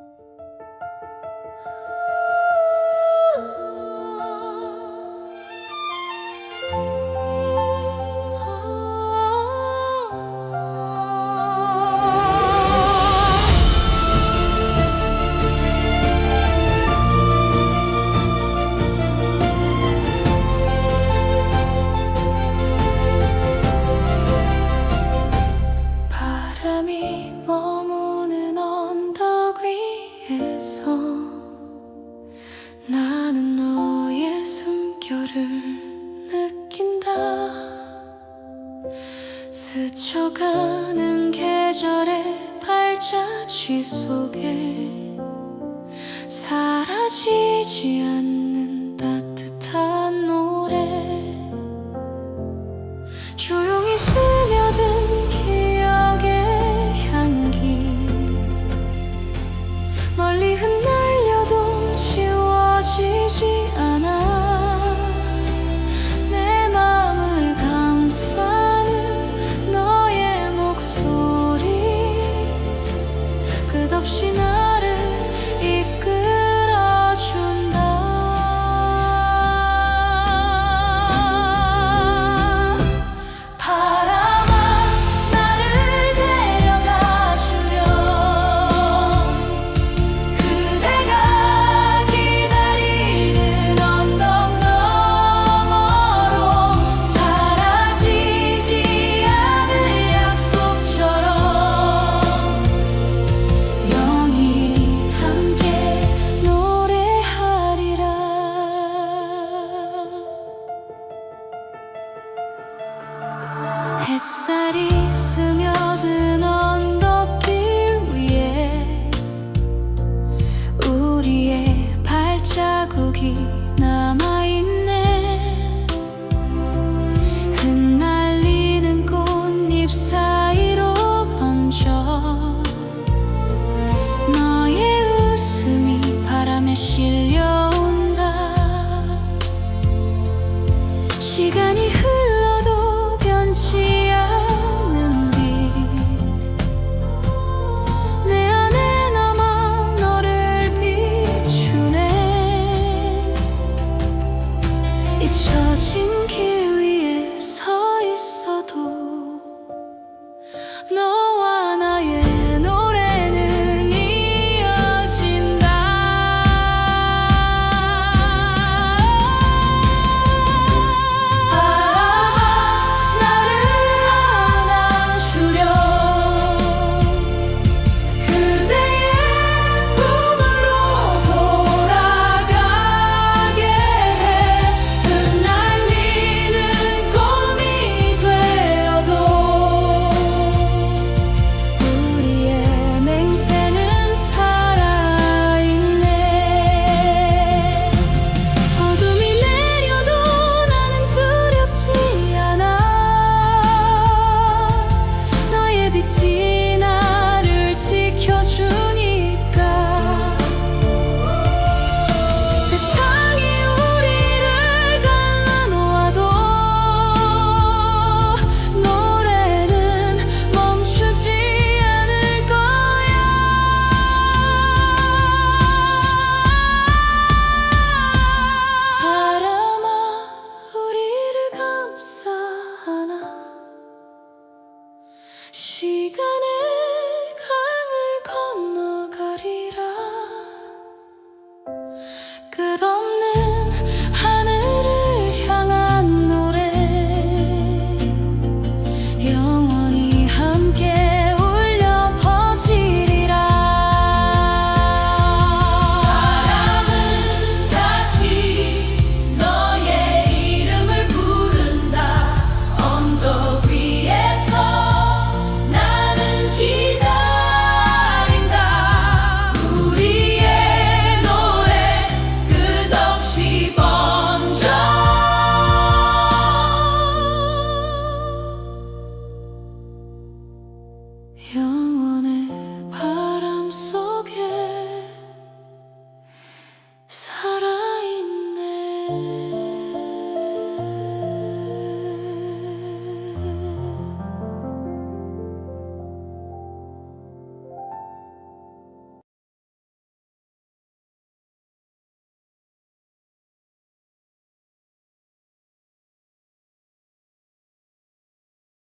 you 나는 너의 숨결을 느낀다. 스쳐가는 계절의 발자취 속에 사라지지 않는 따뜻한 노래. 주요 zawsze 햇살이 스며든 언덕길 위에 우리의 발자국이 남아있네. 흩날리는 꽃잎 사이로 번져 너의 웃음이 바람에 실려온다. 시간이 흘러 시간에 有